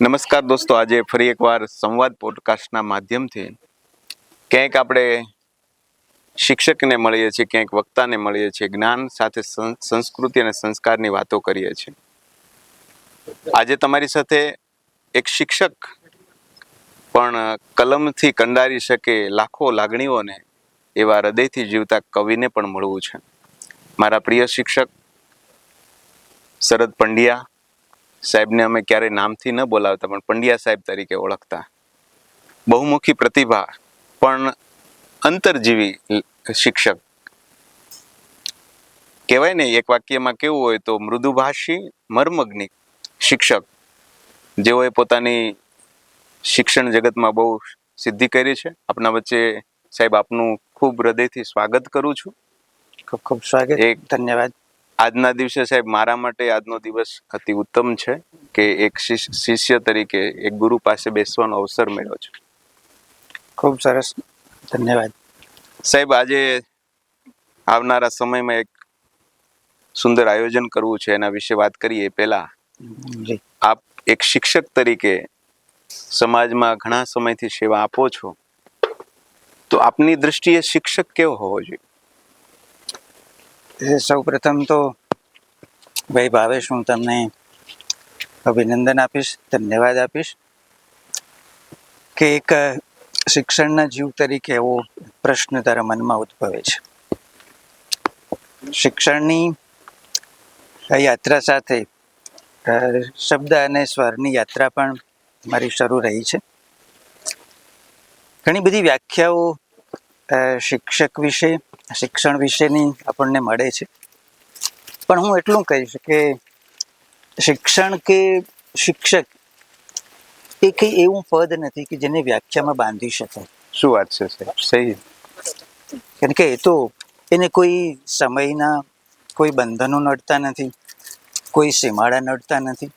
નમસ્કાર દોસ્તો, આજે ફરી એકવાર સંવાદ પોડકાસ્ટના માધ્યમથી ક્યાંક આપણે શિક્ષકને મળીએ છીએ, ક્યાંક વક્તાને મળીએ છીએ, જ્ઞાન સાથે સંસ્કૃતિ અને સંસ્કારની વાતો કરીએ છીએ. આજે તમારી સાથે એક શિક્ષક પણ કલમથી કંડારી શકે લાખો લાગણીઓને એવા હૃદયથી જીવતા કવિને પણ મળવું છે. મારા પ્રિય શિક્ષક શરદ પંડ્યા સાહેબને અમે ક્યારેય નામથી ન બોલાવતા પણ પંડ્યા સાહેબ તરીકે ઓળખતા. બહુમુખી પ્રતિભા પણ અંતરજીવી શિક્ષક. કહેવાય ને એક વાક્યમાં કેવું હોય તો મૃદુભાષી મર્મગ્નિક શિક્ષક. જેઓએ પોતાની શિક્ષણ જગતમાં બહુ સિદ્ધિ કરી છે. આપના વચ્ચે સાહેબ આપનું ખૂબ હૃદયથી સ્વાગત કરું છું. ખૂબ ખૂબ સ્વાગત. એક ધન્યવાદ. આજના દિવસે સાહેબ મારા માટે આજનો દિવસ અતિ ઉત્તમ છે કે એક શિષ્ય તરીકે એક ગુરુ પાસે બેસવાનો અવસર મળ્યો છે. ખૂબ સરસ. ધન્યવાદ. સાહેબ આજે આવનારા સમયમાં એક સુંદર આયોજન કરવું છે એના વિશે વાત કરીએ પહેલા. આપ એક શિક્ષક તરીકે સમાજમાં ઘણા સમયથી સેવા આપો છો. તો આપની દૃષ્ટિએ શિક્ષક કેવો હોવો જોઈએ? સૌ પ્રથમ તો ભાઈ ભાવેશ, હું તમને અભિનંદન આપીશ, ધન્યવાદ આપીશ કે એક શિક્ષણના જીવ તરીકે એવો પ્રશ્ન તારા મનમાં ઉદ્ભવે છે. શિક્ષણની યાત્રા સાથે શબ્દ અને સ્વરની યાત્રા પણ મારી શરૂ રહી છે. ઘણી બધી વ્યાખ્યાઓ શિક્ષક વિશે શિક્ષણ વિશેની આપણને મળે છે. પણ હું એટલું કહીશ કે શિક્ષણ કે શિક્ષક એ કંઈ એવું પદ નથી કે જેને વ્યાખ્યામાં બાંધી શકાય. શું વાત છે સાહેબ? સહી. કારણ કે એ તો એને કોઈ સમયના કોઈ બંધનો નડતા નથી કોઈ સીમાડા નડતા નથી.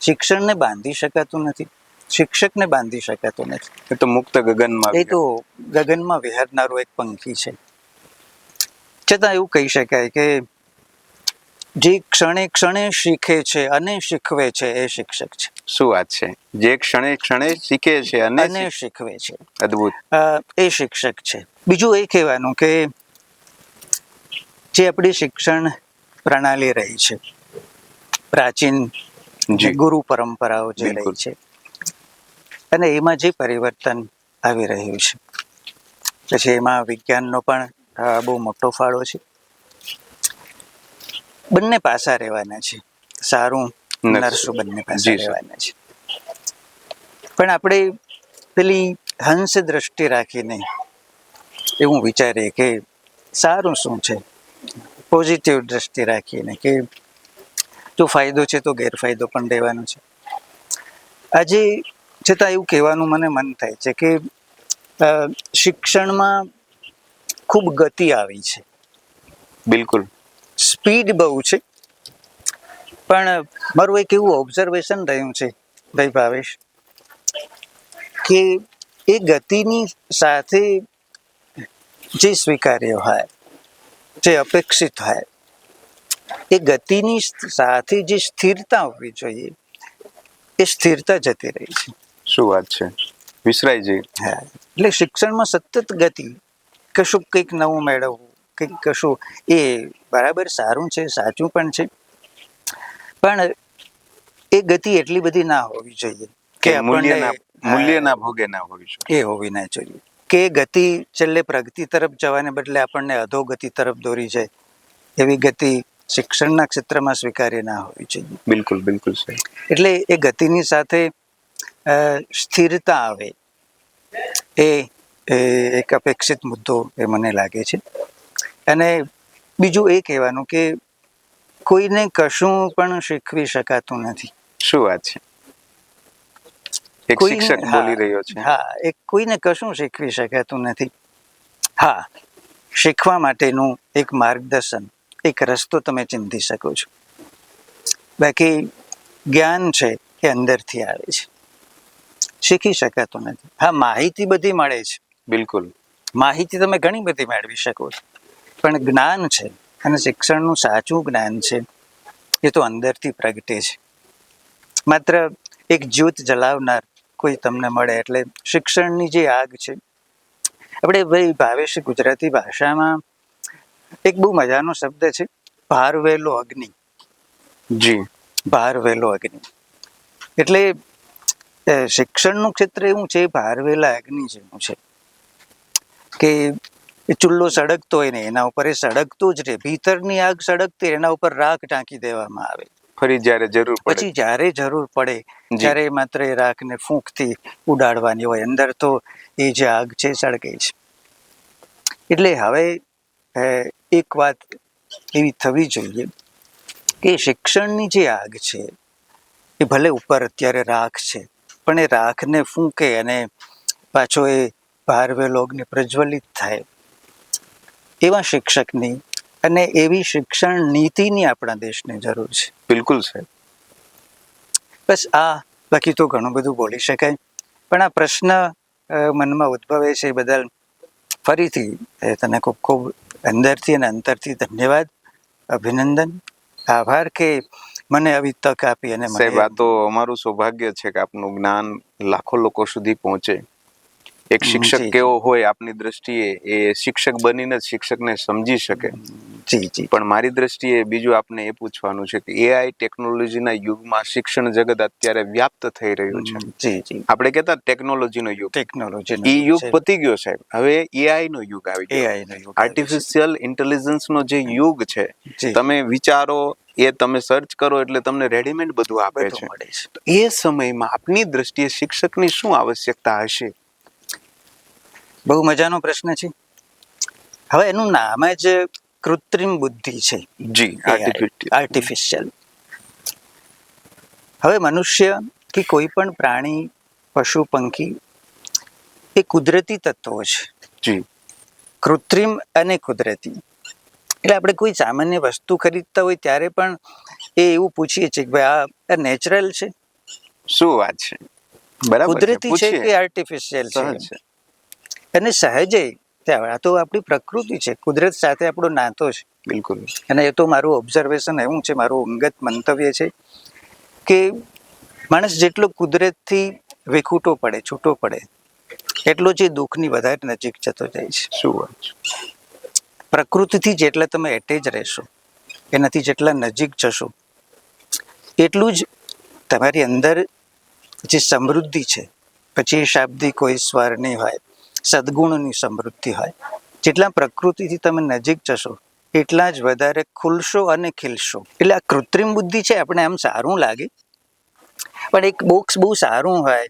શિક્ષણને બાંધી શકાતું નથી. શિક્ષકને બાંધી શકાતું નથી. એ તો મુક્ત ગગનમાં એ તો ગગનમાં વિહરનારો એક પંખી છે. છતાં એવું કહી શકાય કે જે ક્ષણે ક્ષણે શીખે છે અને શીખવે છે એ શિક્ષક છે. શું વાત છે? જે ક્ષણે ક્ષણે શીખે છે અને શીખવે છે. અદ્ભુત. એ શિક્ષક છે. બીજું એ કહેવાનું કે જે આપણી શિક્ષણ પ્રણાલી રહી છે. પ્રાચીન જે. ગુરુ પરંપરાઓ જે રહી છે. અને એમાં જે પરિવર્તન આવી રહ્યું છે. પછી એમાં વિજ્ઞાનનો પણ બહુ મોટો ફાળો છે. બંને પાસા રહેવાના છે. સારું નરસું. નરસું બંને પાસા રહેવાના છે. પણ આપણે પેલી હંસ દ્રષ્ટિ રાખીને એવું વિચારીએ કે સારું શું છે? પોઝિટિવ દ્રષ્ટિ રાખીને કે જો ફાયદો છે તો ગેરફાયદો પણ રહેવાનો છે. આજે છતાં એવું કહેવાનું મને મન થાય છે કે શિક્ષણમાં ખૂબ ગતિ આવી છે. બિલકુલ. સ્પીડ બહુ છે. પણ મારું એક એવું ઓબ્ઝર્વેશન રહ્યું છે ભાઈ ભાવેશ કે એ ગતિની સાથે જે સ્વીકાર્ય હોય જે અપેક્ષિત હોય એ ગતિની સાથે જે સ્થિરતા હોવી જોઈએ એ સ્થિરતા જતી રહી છે. શું વાત છે? વિસરાય જઈ. હા એટલે શિક્ષણમાં સતત ગતિ કશું કંઈક નવું મેળવવું કંઈક કશું. એ બરાબર સારું છે સાચું પણ છે. પણ એ ગતિ એટલી બધી ના હોવી જોઈએ કે મૂલ્યના આપણને ભોગે ના હોવી જોઈએ. એ હોવી ના જોઈએ. કે ગતિ છેલ્લે પ્રગતિ તરફ જવાને બદલે આપણને અધોગતિ તરફ દોરી જાય. એવી ગતિ શિક્ષણના ક્ષેત્રમાં સ્વીકાર્ય ના હોવી જોઈએ. બિલકુલ બિલકુલ એટલે એ ગતિની સાથે સ્થિરતા આવે. એ એ એક અપેક્ષિત મુદ્દો એ મને લાગે છે. અને બીજું એ કહેવાનું કે કોઈને કશું પણ શીખવી શકાતું નથી. શું વાત છે? એક કોઈને- શિક્ષક હા, બોલી રહ્યો છે. હા એક કોઈને કશું શીખવી શકાતું નથી. હા શીખવા માટેનું એક માર્ગદર્શન એક રસ્તો તમે ચિંતી શકો છો. બાકી જ્ઞાન છે એ અંદરથી આવે છે. શીખી શકાતું નથી. હા માહિતી બધી મળે છે. બિલકુલ. માહિતી તમે ઘણી બધી મેળવી શકો છો. પણ જ્ઞાન છે અને શિક્ષણનું સાચું જ્ઞાન છે એ તો અંદરથી પ્રગટે છે. માત્ર એક જ્યોત જલાવનાર કોઈ તમને મળે એટલે શિક્ષણની જે આગ છે આપણે ભાઈ ભાવેશ ગુજરાતી ભાષામાં એક બહુ મજાનો શબ્દ છે ભારવેલો અગ્નિ. જી. ભારવેલો અગ્નિ. એટલે શિક્ષણનું ક્ષેત્ર એવું છે ભારવેલા અગ્નિ જેવું છે. કે ચૂલ્લો સળગતો હોય ને એના ઉપર એ સળગતો જ રહે. ભીતરની આગ સળગતી એના ઉપર રાખ ટાંકી દેવામાં આવે. ફરી જ્યારે જરૂર પછી જ્યારે જરૂર પડે જ્યારે ત્યારે માત્ર એ રાખને ફૂંકથી ઉડાડવાની હોય. અંદર તો એ જે આગ છે સળગે છે. એટલે હવે એક વાત એવી થવી જોઈએ કે શિક્ષણની જે આગ છે એ ભલે ઉપર અત્યારે રાખ છે પણ એ રાખને ફૂંકે અને પાછો એ ભારવેલો અગ્નિ પ્રજ્વલિત થાય. એવા શિક્ષકની અને એવી શિક્ષણ નીતિની આપણા દેશને જરૂર છે. બિલકુલ સાહેબ. બસ આ બાકી તો ઘણું બધું બોલી શકાય. પણ આ પ્રશ્ન મનમાં ઉદ્ભવે છે બદલ ફરીથી તને ખૂબ ખૂબ અંદરથી અને અંતરથી ધન્યવાદ અભિનંદન આભાર કે મને આવી તક આપી અને સાહેબ આ તો અમારું સૌભાગ્ય છે કે આપનું જ્ઞાન લાખો લોકો સુધી પહોંચે. એક શિક્ષક કેવો હોય આપની દ્રષ્ટિએ એ શિક્ષક બનીને જ શિક્ષકને સમજી શકે. જી જી. પણ મારી દ્રષ્ટિએ બીજું આપને એ પૂછવાનું છે કે એઆઈ ટેકનોલોજીના યુગમાં શિક્ષણ જગત અત્યારે વ્યાપ્ત થઈ રહ્યું છે. જી જી. આપણે કહેતા ટેકનોલોજીનો યુગ. ટેકનોલોજી એ યુગ પતી ગયો સાહેબ. હવે એઆઈ નો યુગ આવી ગયો. એઆઈ નો યુગ આર્ટિફિશિયલ ઇન્ટેલિજન્સ નો જે યુગ છે તમે વિચારો એ તમે સર્ચ કરો એટલે તમને રેડીમેડ બધું આપે છે. એ સમયમાં આપની દ્રષ્ટિએ શિક્ષકની શું આવશ્યકતા હશે? બહુ મજાનો પ્રશ્ન છે. હવે એનું નામ જ કૃત્રિમ બુદ્ધિ છે. જી આર્ટિફિશિયલ હવે મનુષ્ય કે કોઈ પણ પ્રાણી પશુ પંખી એ કુદરતી તત્વો છે. જી. કૃત્રિમ અને કુદરતી. એટલે આપણે કોઈ સામાન્ય વસ્તુ ખરીદતા હોય ત્યારે પણ એ એવું પૂછીએ છીએ કે ભાઈ આ નેચરલ છે? શું વાત છે? બરાબર કુદરતી છે. કે આર્ટિફિશિયલ છે. અને સહેજે ત્યાં આ તો આપણી પ્રકૃતિ છે. કુદરત સાથે આપણો નાતો છે. બિલકુલ. અને એ તો મારું ઓબ્ઝર્વેશન એવું છે મારું અંગત મંતવ્ય છે કે માણસ જેટલો કુદરતથી વિખૂટો પડે છૂટો પડે એટલો જે દુઃખની વધારે નજીક જતો જાય છે. શું વાત પ્રકૃતિથી જેટલા તમે એટેચ રહેશો એનાથી જેટલા નજીક જશો એટલું જ તમારી અંદર જે સમૃદ્ધિ છે પછી શાબ્દિક હોય સ્વરની હોય સદગુણની સમૃદ્ધિ હોય. જેટલા પ્રકૃતિથી તમે નજીક જશો એટલા જ વધારે ખુલશો અને ખીલશો. એટલે આ કૃત્રિમ બુદ્ધિ છે આપણે આમ સારું લાગે. પણ એક બોક્સ બહુ સારું હોય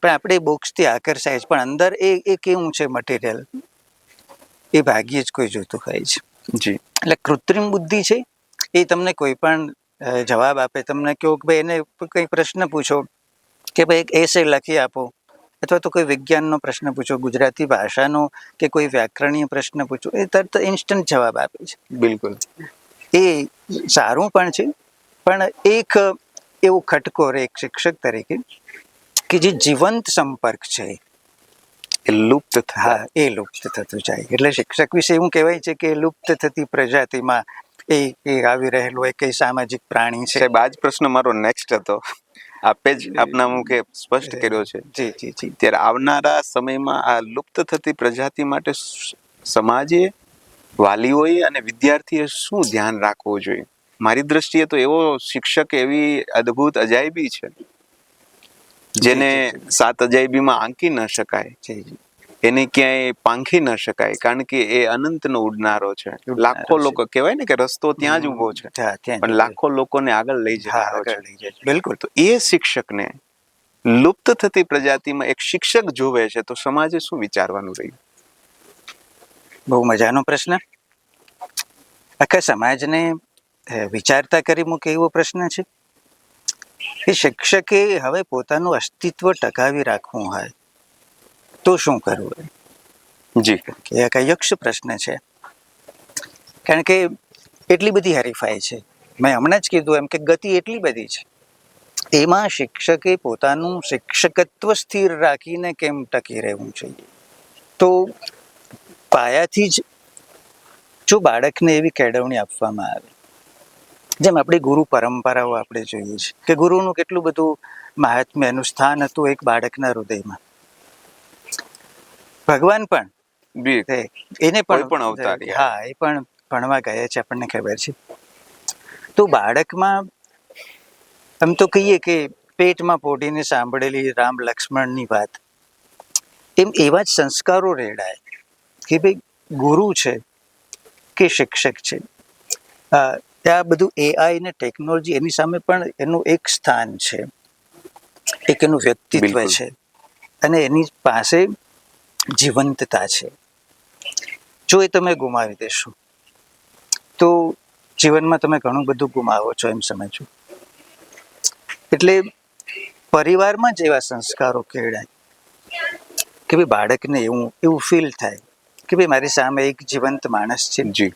પણ આપણે એ બોક્સથી આકર્ષાય છે. પણ અંદર એ એ કેવું છે મટીરિયલ એ ભાગ્યે જ કોઈ જોતું હોય છે. જી. એટલે કૃત્રિમ બુદ્ધિ છે એ તમને કોઈ પણ જવાબ આપે. તમને કહો કે ભાઈ એને કંઈ પ્રશ્ન પૂછો કે ભાઈ એક એસે લખી આપો. અથવા તો કોઈ વિજ્ઞાનનો પ્રશ્ન પૂછો ગુજરાતી ભાષાનો કે કોઈ વ્યાકરણીય પ્રશ્ન પૂછો એ તરત ઇન્સ્ટન્ટ જવાબ આપે છે. બિલકુલ. એ સારું પણ છે પણ એક એવો ખટકો રે એક શિક્ષક તરીકે કે જે જીવંત સંપર્ક છે એ લુપ્ત થાય એ લુપ્ત થતું જાય. એટલે શિક્ષક વિશે એવું કહેવાય છે કે લુપ્ત થતી પ્રજાતિમાં એ એ આવી રહેલું એક સામાજિક પ્રાણી છે. આ જ પ્રશ્ન મારો નેક્સ્ટ હતો. આપે જ આપના મુખે સ્પષ્ટ કર્યો છે. જી જી જી. ત્યારે આવનારા સમયમાં આ લુપ્ત થતી પ્રજાતિ માટે સમાજે વાલીઓએ અને વિદ્યાર્થીએ શું ધ્યાન રાખવું જોઈએ? મારી દ્રષ્ટિએ તો એવો શિક્ષક એવી અદ્ભુત અજાયબી છે જેને સાત અજાયબીમાં આંકી ન શકાય. એને ક્યાંય પાંખી ન શકાય કારણ કે એ અનંતનો ઉડનારો છે. લાખો લોકો કહેવાય ને કે રસ્તો ત્યાં જ ઊભો છે. પણ લાખો લોકોને આગળ લઈ જનારો છે. બિલકુલ. તો એ શિક્ષકને લુપ્ત થતી પ્રજાતિમાં એક શિક્ષક જોવે છે તો સમાજે શું વિચારવાનું રહ્યું? બહુ મજાનો પ્રશ્ન. આખા સમાજને વિચારતા કરી મૂકે એવો પ્રશ્ન છે? કે શિક્ષકે હવે પોતાનું અસ્તિત્વ ટકાવી રાખવું હોય તો શું કરવું જી. એક યક્ષ પ્રશ્ન છે. કારણ કે એટલી બધી હરીફાઈ છે. મેં હમણાં જ કીધું એમ કે ગતિ એટલી બધી છે. એમાં શિક્ષકે પોતાનું શિક્ષકત્વ સ્થિર રાખીને કેમ ટકી રહેવું જોઈએ? તો પાયાથી જ જો બાળકને એવી કેળવણી આપવામાં આવે જેમ આપણી ગુરુ પરંપરાઓ આપણે જોઈએ છીએ કે ગુરુનું કેટલું બધું મહાત્મ્ય એનું સ્થાન હતું એક બાળકના હૃદયમાં. ભગવાન પણ એને પણ પણ અવતાર, હા. એ પણ ભણવા ગયા છે આપણને ખબર છે. તો બાળકમાં આમ તો કહીએ કે પેટમાં પોટીને સાંભળેલી રામ લક્ષ્મણની વાત એમ એવા જ સંસ્કારો રેડાય કે ભાઈ ગુરુ છે કે શિક્ષક છે. આ આ બધું એઆઈ ને ટેકનોલોજી એની સામે પણ એનું એક સ્થાન છે. એક એનું વ્યક્તિત્વ. છે. અને એની પાસે જીવંતતા છે. જો એ તમે ગુમાવી દેશો તો જીવનમાં તમે ઘણું બધું ગુમાવો છો એમ સમજો એટલે પરિવારમાં જ એવા સંસ્કારો કેળાય કે ભાઈ બાળકને એવું એવું ફીલ થાય કે ભાઈ મારી સામે એક જીવંત માણસ છે. જી.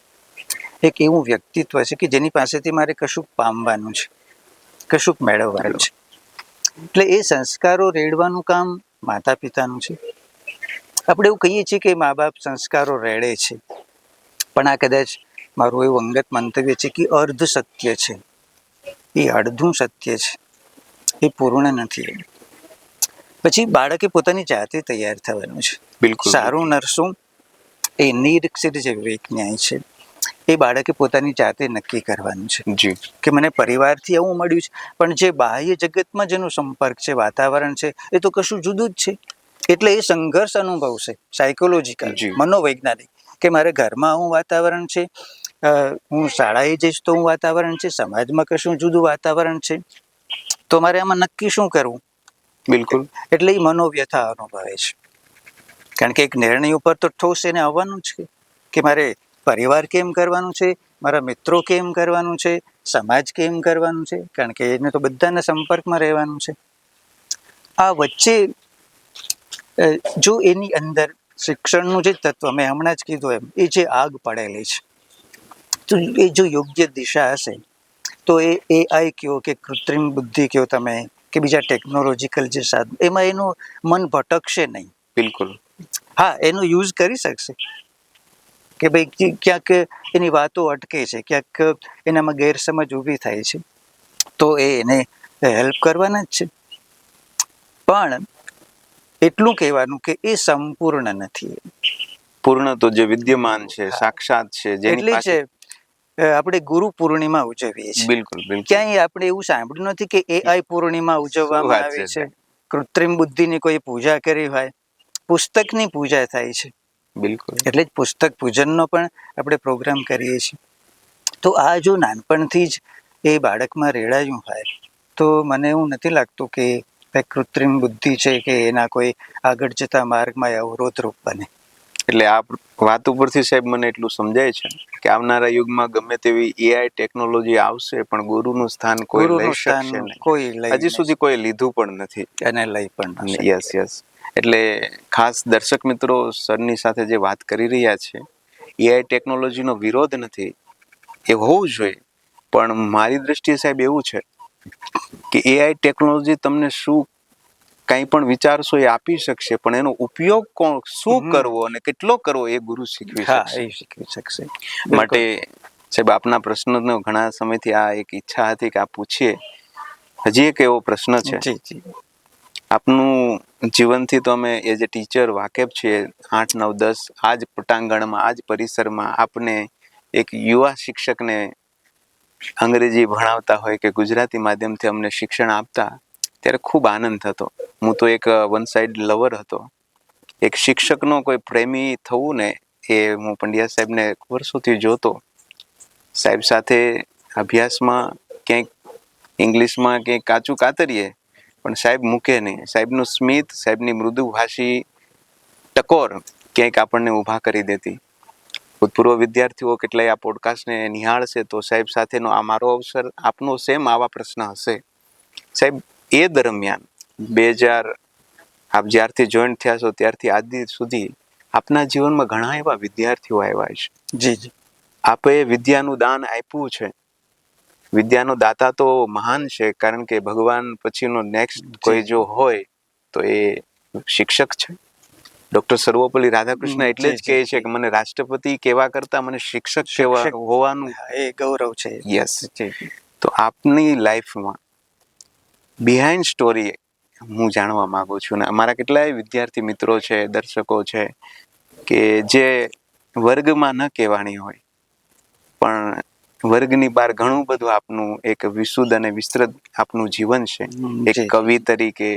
એક એવું વ્યક્તિત્વ છે કે જેની પાસેથી મારે કશુંક પામવાનું છે કશુંક મેળવવાનું છે. એટલે એ સંસ્કારો રેડવાનું કામ માતા પિતાનું છે. આપણે એવું કહીએ છીએ કે મા બાપ સંસ્કારો રેડે છે. પણ આ કદાચ મારું એવું અંગત મંતવ્ય છે કે અર્ધ સત્ય છે. એ અડધું સત્ય છે. એ પૂર્ણ નથી. પછી બાળકે પોતાની જાતે તૈયાર થવાનું છે. બિલકુલ સારું નરસું એ નિરીક્ષિત જે ન્યાય છે એ બાળકે પોતાની જાતે નક્કી કરવાનું છે. જી. કે મને પરિવારથી આવું મળ્યું છે. પણ જે બાહ્ય જગતમાં જેનો સંપર્ક છે વાતાવરણ છે એ તો કશું જુદું જ છે. એટલે એ સંઘર્ષ અનુભવશે સાયકોલોજીકલ. મનોવૈજ્ઞાનિક. કે મારે ઘરમાં હું વાતાવરણ છે હું શાળાએ જઈશ તો હું વાતાવરણ છે સમાજમાં કશું જુદું વાતાવરણ છે તો મારે આમાં નક્કી શું કરવું? બિલકુલ. એટલે એ મનોવ્યથા અનુભવે છે. કારણ કે એક નિર્ણય ઉપર તો ઠોસ એને આવવાનું છે કે મારે પરિવાર કેમ કરવાનું છે મારા મિત્રો કેમ કરવાનું છે સમાજ કેમ કરવાનું છે કારણ કે એને તો બધાના સંપર્કમાં રહેવાનું છે. આ વચ્ચે જો એની અંદર શિક્ષણનું જે તત્વ મેં હમણાં જ કીધું એમ એ જે આગ પડેલી છે તો એ જો યોગ્ય દિશા હશે તો એ એઆઈ કયો કે કૃત્રિમ બુદ્ધિ કયો તમે કે બીજા ટેકનોલોજીકલ જે સાધન એમાં એનું મન ભટકશે નહીં. બિલકુલ. હા એનો યુઝ કરી શકશે. કે ભાઈ ક્યાંક એની વાતો અટકે છે ક્યાંક એનામાં ગેરસમજ ઊભી થાય છે તો એ એને હેલ્પ કરવાના જ છે. પણ એટલું કહેવાનું કે એ સંપૂર્ણ નથી. પૂર્ણ તો જે વિદ્યમાન છે સાક્ષાત છે એટલે પાસે આપણે ગુરુ પૂર્ણિમા ઉજવીએ છીએ. બિલકુલ બિલકુલ. ક્યાંય આપણે એવું સાંભળ્યું નથી કે એઆઈ પૂર્ણિમા ઉજવવામાં આવે છે. છે. કૃત્રિમ બુદ્ધિની કોઈ પૂજા કરી હોય પુસ્તકની પૂજા થાય છે. બિલકુલ. એટલે જ પુસ્તક પૂજનનો પણ આપણે પ્રોગ્રામ કરીએ છીએ. તો આ જો નાનપણથી જ એ બાળકમાં રેડાયું હોય તો મને એવું નથી લાગતું કે કંઈક કૃત્રિમ બુદ્ધિ છે કે એના કોઈ આગળ જતા માર્ગમાં એ અવરોધરૂપ બને. એટલે આ વાત ઉપરથી સાહેબ મને એટલું સમજાય છે કે આવનારા યુગમાં ગમે તેવી એઆઈ ટેકનોલોજી આવશે પણ ગુરુનું સ્થાન કોઈ લઈ શકશે કોઈ લઈ હજી સુધી કોઈ લીધું પણ નથી. એને લઈ પણ યસ યસ એટલે ખાસ દર્શક મિત્રો સરની સાથે જે વાત કરી રહ્યા છે એઆઈ ટેકનોલોજીનો વિરોધ નથી એ હોવું જોઈએ. પણ મારી દ્રષ્ટિએ સાહેબ એવું છે કે એઆઈ ટેકનોલોજી તમને શું કંઈ પણ વિચારશો એ આપી શકશે પણ એનો ઉપયોગ કોણ શું કરવો અને કેટલો કરવો એ ગુરુ શીખવી શકશે. એ શીખવી શકશે. માટે સાહેબ આપના પ્રશ્નનો ઘણા સમયથી આ એક ઈચ્છા હતી કે આ પૂછીએ. હજી એક એવો પ્રશ્ન છે. જી જી. આપનું જીવનથી તો અમે એઝ એ ટીચર વાકેફ છીએ આઠ નવ દસ આ જ પટાંગણમાં આ જ પરિસરમાં આપને એક યુવા શિક્ષકને અંગ્રેજી ભણાવતા હોય કે ગુજરાતી માધ્યમથી અમને શિક્ષણ આપતા, ત્યારે ખૂબ આનંદ થતો. હું તો એક વન સાઈડ લવર હતો. એક શિક્ષકનો કોઈ પ્રેમી થવું ને, એ હું પંડ્યા સાહેબને વર્ષોથી જોતો. સાહેબ સાથે અભ્યાસમાં ક્યાંક ઇંગ્લિશમાં ક્યાંક કાચું કાતરીએ, પણ સાહેબ મૂકે નહીં. સાહેબનું સ્મિત, સાહેબની મૃદુભાષી ટકોર ક્યાંક આપણને ઊભા કરી દેતી. ભૂતપૂર્વ વિદ્યાર્થીઓ કેટલાય આ પોડકાસ્ટને નિહાળશે તો સાહેબ સાથેનો આ મારો અવસર આપનો સેમ આવા પ્રશ્ન હશે. સાહેબ એ દરમિયાન બે હજાર આપ જ્યારથી જોઈન્ટ થયા છો ત્યારથી આજ સુધી આપના જીવનમાં ઘણા એવા વિદ્યાર્થીઓ આવ્યા છે જી જી. આપે વિદ્યાનું દાન આપ્યું છે. વિદ્યાનો દાતા તો મહાન છે કારણ કે ભગવાન પછીનો નેક્સ્ટ કોઈ જો હોય તો એ શિક્ષક છે. ડોક્ટર સર્વપલ્લી રાધાકૃષ્ણ એટલે જ કહે છે કે મને રાષ્ટ્રપતિ કેવા કરતા મને શિક્ષક કેવા હોવાનું એ ગૌરવ છે. યસ તો આપની લાઈફમાં બિહાઇન્ડ સ્ટોરી હું જાણવા માંગુ છું ને અમારા કેટલાય વિદ્યાર્થી મિત્રો છે દર્શકો છે કે જે વર્ગમાં ન કહેવાની હોય પણ વર્ગની બહાર ઘણું બધું આપનું એક વિશુદ્ધ અને વિસ્તૃત આપનું જીવન છે. એક કવિ તરીકે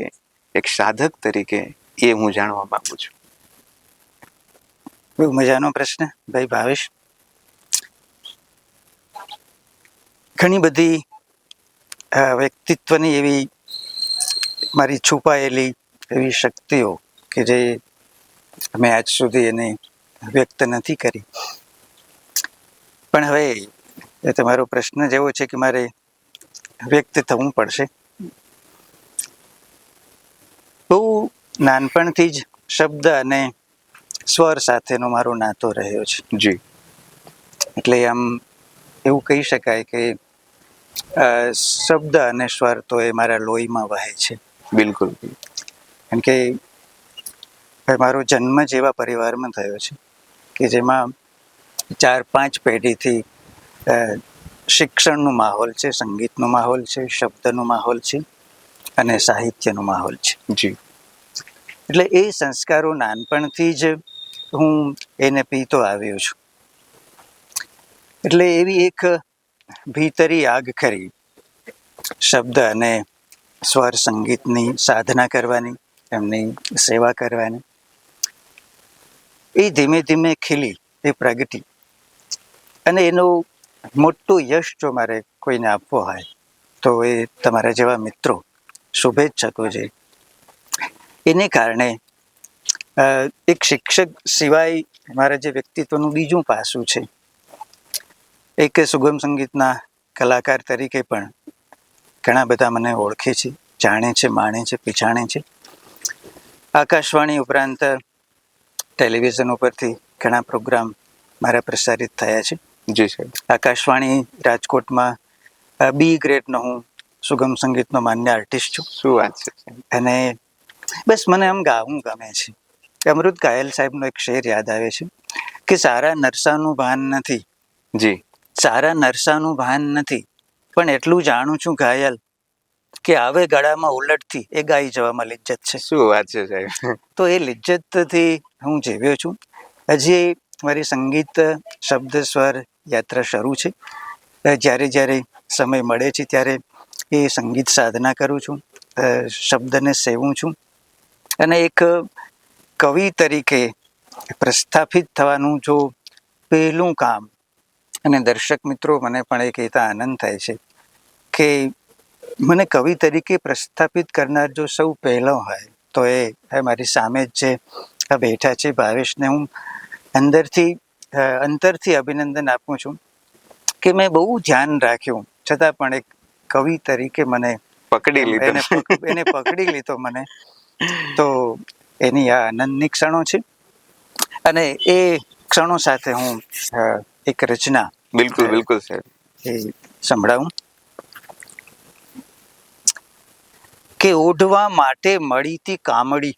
એક સાધક તરીકે એ હું જાણવા માંગુ છું. બહુ મજાનો પ્રશ્ન, ભાઈ ભાવેશ. ઘણી બધી વ્યક્તિત્વની એવી મારી છુપાયેલી એવી શક્તિઓ કે જે મેં આજ સુધી એને વ્યક્ત નથી કરી. પણ હવે એ તમારો પ્રશ્ન જેવો છે કે મારે વ્યક્ત થવું પડશે. બહુ નાનપણથી જ શબ્દ અને સ્વર સાથેનો મારો નાતો રહ્યો છે. જી. એટલે આમ એવું કહી શકાય કે શબ્દ અને સ્વર તો એ મારા લોહીમાં વહે છે. બિલકુલ. કારણ કે મારો જન્મ જ એવા પરિવારમાં થયો છે કે જેમાં ચાર પાંચ પેઢીથી શિક્ષણનું શિક્ષણનો માહોલ છે સંગીતનો માહોલ છે શબ્દનો માહોલ છે અને સાહિત્યનો માહોલ છે. જી. એટલે એ સંસ્કારો નાનપણથી જ હું એને પીતો આવ્યો છું. એટલે એવી એક ભીતરી આગ ખરી શબ્દ અને સ્વર સંગીતની સાધના કરવાની, એમની સેવા કરવાની. એ ધીમે ધીમે ખીલી, એ પ્રગટી. અને એનું મોટું યશ જો મારે કોઈને આપવો હોય, તો એ તમારા જેવા મિત્રો, શુભેચ્છકો છે. એને કારણે એક શિક્ષક સિવાય મારા જે વ્યક્તિત્વનું બીજું પાસું છે એક સુગમ સંગીતના કલાકાર તરીકે પણ ઘણા બધા મને ઓળખે છે જાણે છે માણે છે પીછાણે છે. આકાશવાણી ઉપરાંત ટેલિવિઝન ઉપરથી ઘણા પ્રોગ્રામ મારા પ્રસારિત થયા છે. જી સર આકાશવાણી રાજકોટમાં બી ગ્રેડનો હું સુગમ સંગીતનો માન્ય આર્ટિસ્ટ છું. શું વાત છે અને બસ મને આમ ગાવું ગમે છે. કે અમૃત કાયલ સાહેબનો એક શેર યાદ આવે છે કે સારા નરસાનું ભાન નથી. જી. સારા નરસાનું ભાન નથી. પણ એટલું જાણું છું ઘાયલ કે આવે ગળામાં ઉલટથી એ ગાઈ જવામાં લિજ્જત છે. શું વાત છે સાહેબ? તો એ લિજ્જતથી હું જીવ્યો છું. હજી મારી સંગીત શબ્દ સ્વર યાત્રા શરૂ છે. જ્યારે જ્યારે સમય મળે છે ત્યારે એ સંગીત સાધના કરું છું. શબ્દને સેવું છું. અને એક કવિ તરીકે પ્રસ્થાપિત થવાનું જો પહેલું કામ. અને દર્શક મિત્રો મને પણ એ કહેતા આનંદ થાય છે કે મને કવિ તરીકે પ્રસ્થાપિત કરનાર જો સૌ પહેલો હોય તો એ મારી સામે જ જે આ બેઠા છે ભાવેશને હું અંદરથી અંતરથી અભિનંદન આપું છું કે મેં બહુ ધ્યાન રાખ્યું. છતાં પણ એક કવિ તરીકે મને પકડી લીધો. એને પકડી લીધો મને. તો એની આ આનંદની ક્ષણો છે. અને એ ક્ષણો સાથે હું એક રચના બિલકુલ બિલકુલ સાહેબ. એ સંભળાવું. કે ઓઢવા માટે મળીતી કામડી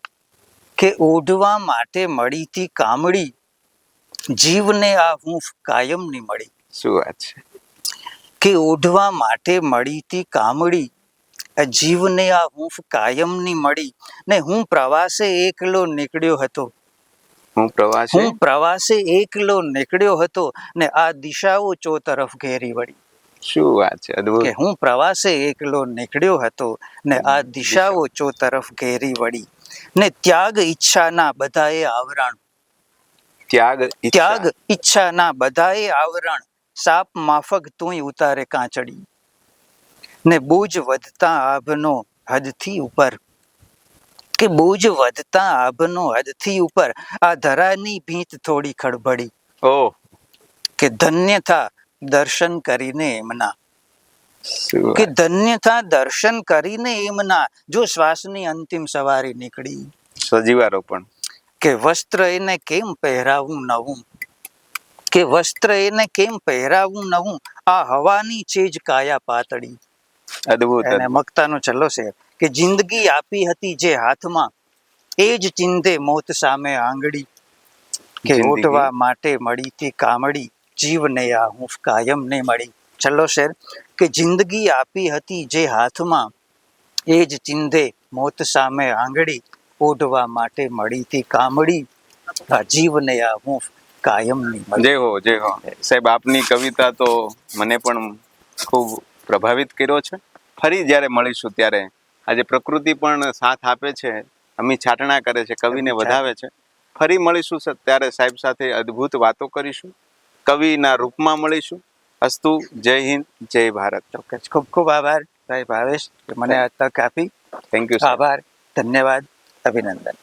કે ઓઢવા માટે મળીતી કામડી જીવને આ હૂંફ કાયમની મળી. શું વાત છે. કે ઓઢવા માટે મળીતી કામડી જીવને આ હૂંફ કાયમની મળી. ને હું પ્રવાસે એકલો નીકળ્યો હતો. હું પ્રવાસે? હું પ્રવાસે એકલો નીકળ્યો હતો ને આ દિશાઓ ચો તરફ ઘેરી વળી. શું વાત છે અદ્ભુત. કે હું પ્રવાસે એકલો નીકળ્યો હતો ને આ દિશાઓ ચો તરફ ઘેરી વળી. ને ત્યાગ ઈચ્છાના બધાએ આવરણ. ત્યાગ ત્યાગ ઈચ્છાના બધાએ આવરણ. સાપ માફક તુંય ઉતારે કાંચડી. ને બોજ વધતા આભનો હદથી ઉપર. કે બોજ વધતા આભનો હદથી ઉપર. આ ધરાની ભીંત થોડી ખડબડી ઓ. કે ધન્ય થા દર્શન કરીને એમના. કે ધન્યતા દર્શન કરીને એમના. જો શ્વાસની અંતિમ સવારી નીકળી. સજીવારોપણ. કે વસ્ત્ર એને કેમ પહેરાવું નવું? કે વસ્ત્ર એને કેમ પહેરાવું નવું? આ હવાની ચીજ કાયા પાતળી. અદ્ભુત અને મક્તાનો છેલ્લો શેર. કે જિંદગી આપી હતી જે હાથમાં એ જ ચિંધે મોત સામે આંગળી. કે ઓટવા માટે મળી તી કામડી જીવને આ હું કાયમ ને મળી. છેલ્લો શેર. કે જિંદગી આપી હતી જે હાથમાં એ જ ચિંધે મોત સામે આંગળી. ઓઢવા માટે મળી તી કામડી જીવને આ હું કાયમની જય હો જય હો. સાહેબ આપની કવિતા તો મને પણ ખૂબ પ્રભાવિત કર્યો છે. ફરી જ્યારે મળીશું ત્યારે આજે પ્રકૃતિ પણ સાથ આપે છે. અમી છાટણા કરે છે કવિને વધાવે છે. ફરી મળીશું ત્યારે સાહેબ સાથે અદ્ભુત વાતો કરીશું. કવિના રૂપમાં મળીશું. અસ્તુ જય હિન્દ જય ભારત. ચોક્કસ. ખૂબ ખૂબ આભાર ભાઈ ભાવેશ મને આ તક આપી. થેન્ક યુ સાહેબ આભાર. ધન્યવાદ. અભિનંદન.